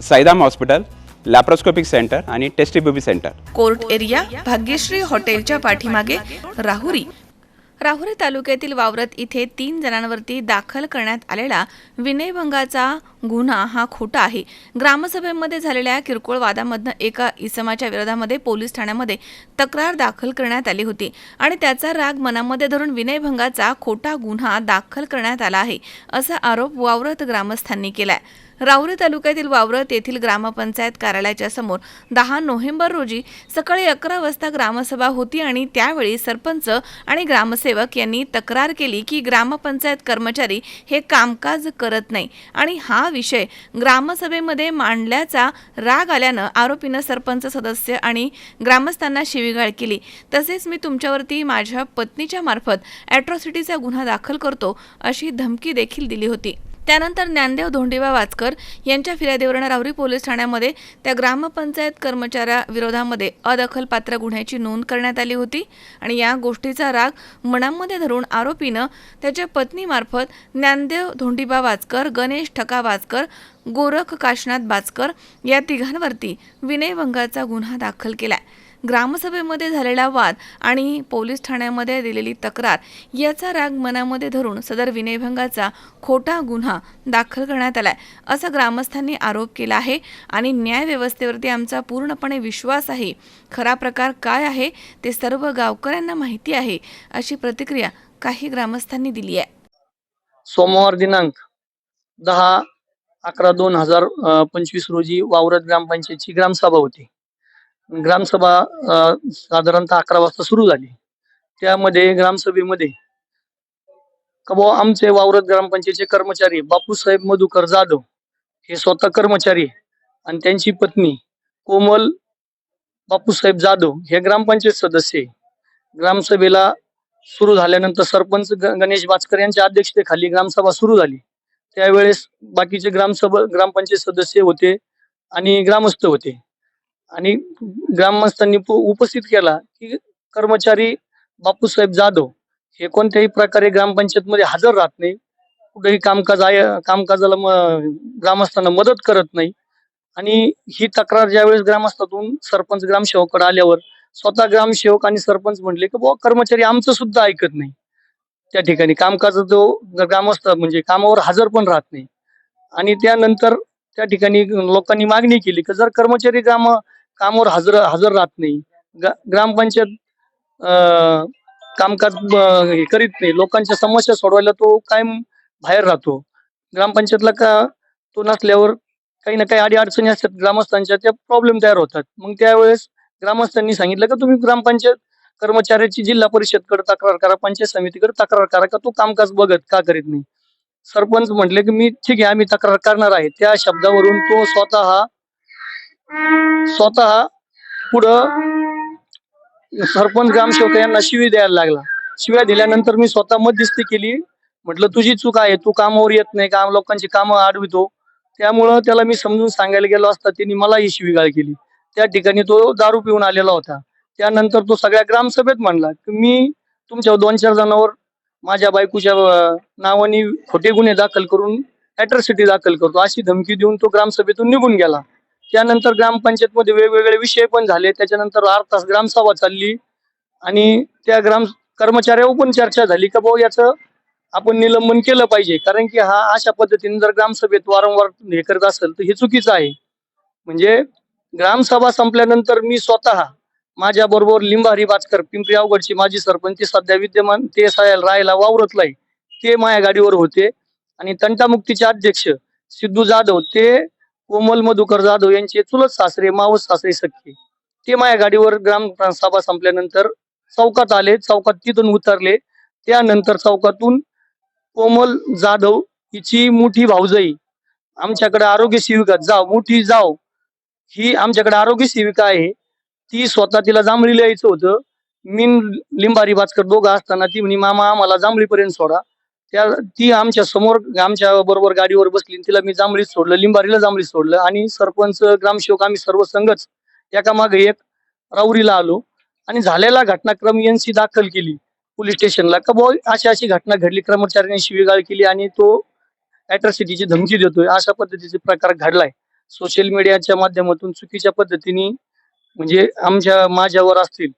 Saidham hospital laparoscopic centre आणि test tube baby centre. Court area Bhagyashree हॉटेलच्या पाठीमागे राहुरी. राहुरी तालुक्यातील वावरत इथे तीन जणांवरती दाखल करण्यात आलेला विनयभंगाचा गुन्हा हा खोटा आहे. ग्रामसभेमध्ये झालेल्या किरकोळ वादामधनं एका इसमाच्या विरोधामध्ये पोलीस ठाण्यामध्ये तक्रार दाखल करण्यात आली होती आणि त्याचा राग मनामध्ये धरून विनयभंगाचा खोटा गुन्हा दाखल करण्यात आला आहे असा आरोप वावरत ग्रामस्थांनी केलाय. राहुरी तालुक्यातील वावरत येथील ग्रामपंचायत कार्यालयाच्या समोर दहा नोव्हेंबर रोजी सकाळी अकरा वाजता ग्रामसभा होती आणि त्यावेळी सरपंच आणि ग्रामसेवक यांनी तक्रार केली की ग्रामपंचायत कर्मचारी हे कामकाज करत नाही आणि हा विषय ग्रामसभेमध्ये मांडल्याचा राग आल्यानं आरोपीनं सरपंच सदस्य आणि ग्रामस्थांना शिवीगाळ केली. तसेच मी तुमच्यावरती माझ्या पत्नीच्या मार्फत अॅट्रॉसिटीचा गुन्हा दाखल करतो अशी धमकी देखील दिली होती. त्यानंतर ज्ञानदेव धोंडिबा वाचकर यांच्या फिर्यादीवरून राहुरी पोलीस ठाण्यामध्ये त्या ग्रामपंचायत कर्मचाऱ्याविरोधामध्ये अदखलपात्र गुन्ह्याची नोंद करण्यात आली होती आणि या गोष्टीचा राग मनामध्ये धरून आरोपीनं त्याच्या पत्नीमार्फत ज्ञानदेव धोंडिबा वाचकर गणेश ठका वाचकर गोरख काशनाथ बाचकर या तिघांवरती विनयभंगाचा गुन्हा दाखल केलाय. ग्रामसभेमध्ये झालेला वाद आणि पोलीस ठाण्यामध्ये दिलेली तक्रार याचा राग मनामध्ये धरून सदर विनयभंगाचा खोटा गुन्हा दाखल करण्यात आलाय. असा ग्रामस्थांनी आरोप केला आहे आणि न्यायव्यवस्थेवरती आमचा पूर्णपणे विश्वास आहे. खरा प्रकार काय आहे ते सर्व गावकऱ्यांना माहिती आहे अशी प्रतिक्रिया काही ग्रामस्थांनी दिली आहे. सोमवार दिनांक दहा अकरा दोन हजार पंचवीस रोजी वावरत ग्रामपंचायतची ग्रामसभा होती. ग्रामसभा साधारणतः अकरा वाजता सुरू झाली. त्यामध्ये ग्रामसभेमध्ये का बुवा आमचे वावरत ग्रामपंचायतचे कर्मचारी बापूसाहेब मधुकर जाधव हे स्वतः कर्मचारी आणि त्यांची पत्नी कोमल बापूसाहेब जाधव हे ग्रामपंचायत सदस्य ग्रामसभेला सुरू झाल्यानंतर सरपंच ग- गणेश बाचकर यांच्या अध्यक्षतेखाली ग्रामसभा सुरू झाली. त्यावेळेस बाकीचे ग्रामसभा ग्रामपंचायत सदस्य होते आणि ग्रामस्थ होते. आणि ग्रामस्थांनी उपस्थित केला की कर्मचारी बापूसाहेब जाधव हे कोणत्याही प्रकारे ग्रामपंचायत मध्ये हजर राहत नाही. कुठेही कामकाज आहे कामकाजाला म- ग्रामस्थांना मदत करत नाही. आणि ही तक्रार ज्यावेळेस ग्रामस्थातून सरपंच ग्रामसेवकाकडे आल्यावर स्वतः ग्रामसेवक आणि सरपंच म्हटले की बुवा कर्मचारी आमचं सुद्धा ऐकत नाही. त्या ठिकाणी कामकाज जो ग्रामस्थ म्हणजे कामावर हजर पण राहत नाही. आणि त्यानंतर त्या ठिकाणी लोकांनी मागणी केली की जर कर्मचारी ग्राम कामावर हजर हजर राहत नाही. ग्रामपंचायत कामकाज हे करीत नाही. लोकांच्या समस्या सोडवायला तो कायम बाहेर राहतो. ग्रामपंचायतला का तो नसल्यावर काही ना काही अडीअडचणी असतात. ग्रामस्थांच्या त्या प्रॉब्लेम तयार होतात. मग त्यावेळेस ग्रामस्थांनी सांगितलं का तुम्ही ग्रामपंचायत कर्मचाऱ्याची जिल्हा परिषदकडे तक्रार करा पंचायत समितीकडे तक्रार करा का तो कामकाज बघत का करीत नाही? सरपंच म्हटले की मी ठीक आहे आम्ही तक्रार करणार आहे. त्या शब्दावरून तो स्वतः स्वतः पुढं सरपंच ग्रामसेवक यांना शिवी द्यायला लागला. शिव्या दिल्यानंतर मी स्वतः मध्यस्थी केली. म्हटलं तुझी चूक आहे. तू कामावर येत नाही. काम लोकांची कामं आडवितो. त्यामुळं त्याला मी समजून सांगायला गेलो असता त्यांनी मला ही शिवीगाळ केली. त्या ठिकाणी तो दारू पिऊन आलेला होता. त्यानंतर तो सगळ्या ग्रामसभेत म्हणला की मी तुमच्या दोन चार जणांवर माझ्या बायकोच्या नावाने खोटे गुन्हे दाखल करून अॅट्रॉसिटी दाखल करतो. अशी धमकी देऊन तो ग्रामसभेतून निघून गेला. त्यानंतर ग्रामपंचायतमध्ये वेगवेगळे विषय पण झाले. त्याच्यानंतर आठ तास ग्रामसभा चालली. आणि त्या ग्राम कर्मचाऱ्यावर पण चर्चा झाली का भाऊ याचं आपण निलंबन केलं पाहिजे. कारण की हा अशा पद्धतीने जर ग्रामसभेत वारंवार हे करत असेल तर हे चुकीचं आहे. म्हणजे ग्रामसभा संपल्यानंतर मी स्वतः माझ्या बरोबर लिंबारी बाचकर पिंपरी अवघडची माजी सरपंच सध्या विद्यमान ते सायल राहायला वावरतलाय. ते माझ्या गाडीवर होते. आणि तंटामुक्तीचे अध्यक्ष सिद्धू जाधव ते कोमल मधुकर जाधव यांचे चुलत सासरे मावस सासरे सख्खे. ते माझ्या गाडीवर ग्राम सभा संपल्यानंतर चौकात आले. चौकात तिथून उतरले. त्यानंतर चौकातून कोमल जाधव हिची मोठी भाऊजाई. आमच्याकडे आरोग्य सेविका जाव मोठी जाव. ही आमच्याकडे आरोग्य सेविका आहे. ती स्वतः तिला जांभळी लिहायचं होतं. मी लिंबारी बाचकर दोघं असताना ती म्हणे मामा आम्हाला जांभळीपर्यंत सोडा. त्या ती आमच्यासमोर आमच्या बरोबर गाडीवर बसली तिला मी जांभळीत सोडलं लिंबारीला जांभळीत सोडलं आणि सरपंच ग्रामसेवक आम्ही सर्व संघच एका मागे एक राऊरीला आलो आणि झालेला घटनाक्रम यांची दाखल केली पोलीस स्टेशनला. का बॉय अशी अशी घटना घडली. कर्मचाऱ्यांनी शिवीगाळ केली आणि तो अॅट्रॉसिटीची धमकी देतोय. अशा पद्धतीचे प्रकार घडलाय. सोशल मीडियाच्या माध्यमातून चुकीच्या पद्धतीने म्हणजे आमच्या माझ्यावर असतील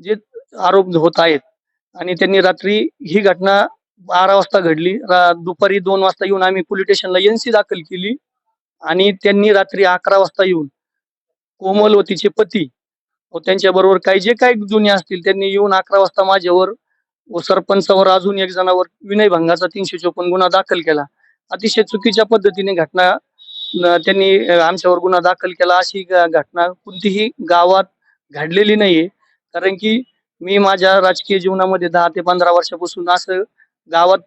जे आरोप होत आहेत. आणि त्यांनी रात्री ही घटना बारा वाजता घडली. रा- दुपारी दोन वाजता येऊन आम्ही पोलीस स्टेशनला एनसी दाखल केली. आणि त्यांनी रात्री अकरा वाजता येऊन कोमल व तिचे पती व त्यांच्या बरोबर काही जे काही जुने असतील त्यांनी येऊन अकरा वाजता माझ्यावर व सरपंचावर अजून एक जणावर विनयभंगाचा तीनशे चोपन्न गुन्हा दाखल केला. अतिशय चुकीच्या पद्धतीने घटना त्यांनी आमच्यावर गुन्हा दाखल केला. अशी घटना कोणतीही गावात घडलेली नाहीये. कारण की मी माझ्या राजकीय जीवनामध्ये दहा ते पंधरा वर्षापासून असं गावात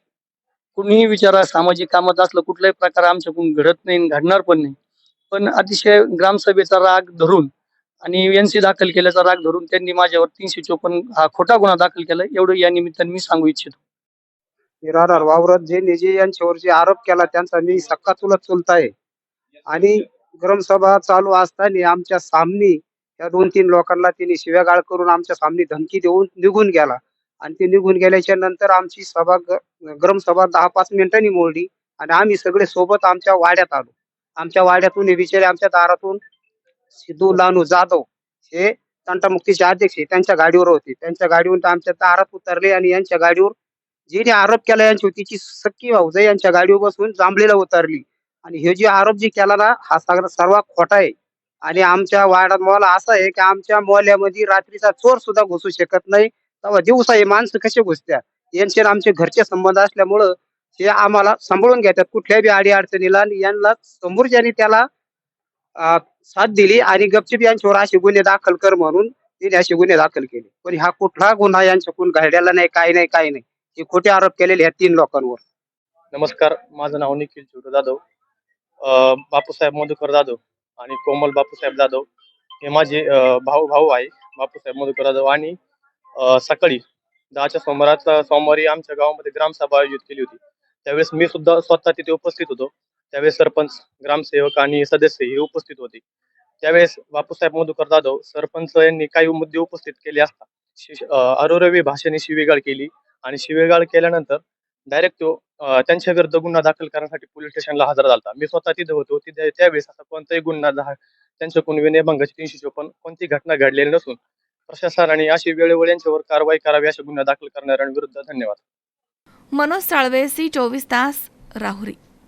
कुणीही विचारा सामाजिक कामात असलं कुठलाही प्रकार आमच्याकडून घडत नाही घडणार पण नाही. पण अतिशय ग्रामसभेचा राग धरून आणि एनसी दाखल केल्याचा राग धरून त्यांनी माझ्यावर तीनशे चोपन्न हा खोटा गुन्हा दाखल केला. एवढं या निमित्ताने मी सांगू इच्छितो. निराधार वावरत जे निजे यांच्यावर जे आरोप केला त्यांचा मी सक्का चुलत चुलत आहे. आणि ग्रामसभा चालू असताना आमच्या सामनी या दोन तीन लोकांना त्यांनी शिव्यागाळ करून आमच्या सामनी धमकी देऊन निघून गेला. आणि ते निघून गेल्याच्यानंतर आमची सभा ग्रम सभा दहा पाच मिनिटांनी मोडली आणि आम्ही सगळे सोबत आमच्या वाड्यात आलो. आमच्या वाड्यातून हे बिचारे आमच्या दारातून सिद्धू लानू जाधव हे तंटामुक्तीचे अध्यक्ष त्यांच्या गाडीवर होते. त्यांच्या गाडीवरून आमच्या दारात उतरले आणि यांच्या गाडीवर जिने आरोप केला यांची तिची सक्की भाऊजाई यांच्या गाडीवर बसून जांभळीला उतरली. आणि हे जे आरोप जे केला ना हा सगळा सर्व खोटा आहे. आणि आमच्या वाड्यात मला असा आहे की आमच्या मोहल्ल्यामध्ये रात्रीचा चोर सुद्धा घुसू शकत नाही. तेव्हा दिवसा हे माणसं कसे घुसत्या? यांचे आणि आमचे घरचे संबंध असल्यामुळं हे आम्हाला सांभाळून घेतात. कुठल्याही आडी अडचणीला आणि यांना समोरच्याने त्याला अं, साथ दिली आणि गपचिप यांच्यावर असे गुन्हे दाखल कर म्हणून तिने असे गुन्हे दाखल केले. पण हा कुठला गुन्हा यांच्याकडून घडलेला नाही काही नाही काही नाही. हे खोटे आरोप केलेले ह्या तीन लोकांवर. नमस्कार माझं नाव निखिल छोटो जाधव. अं, बापूसाहेब मधुकर जाधव आणि कोमल बापूसाहेब जाधव हे माझे अं, भाऊ भाऊ आहे. बापूसाहेब मधुकर जाधव आणि सकाळी दहाच्या सोमवारात सोमवारी आमच्या गावामध्ये ग्रामसभा आयोजित केली होती. त्यावेळेस मी सुद्धा स्वतः तिथे उपस्थित होतो. त्यावेळेस सरपंच ग्रामसेवक आणि सदस्य हे उपस्थित होते. त्यावेळेस बापूसाहेब मधुकर जाधव सरपंच यांनी काही मुद्दे उपस्थित केले असता शि- अरोरवी भाषेने शिवेगाळ केली आणि शिवेगाळ केल्यानंतर डायरेक्ट तो त्यांच्या विरुद्ध गुन्हा दाखल करण्यासाठी पोलीस स्टेशनला हजर झाला मी स्वतः तिथे होतो. तिथे त्यावेळेस असा कोणताही गुन्हा त्यांच्या त्यांच्याकडून विनयभंगाची तीनशे चोपन्न कोणती घटना घडलेली नसून प्रशासनाने अशी वेळोवेळी यांच्यावर कारवाई करावी असे गुन्हा दाखल करणाऱ्यांविरुद्ध धन्यवाद. मनोज साळवे सी चोवीस तास राहुरी.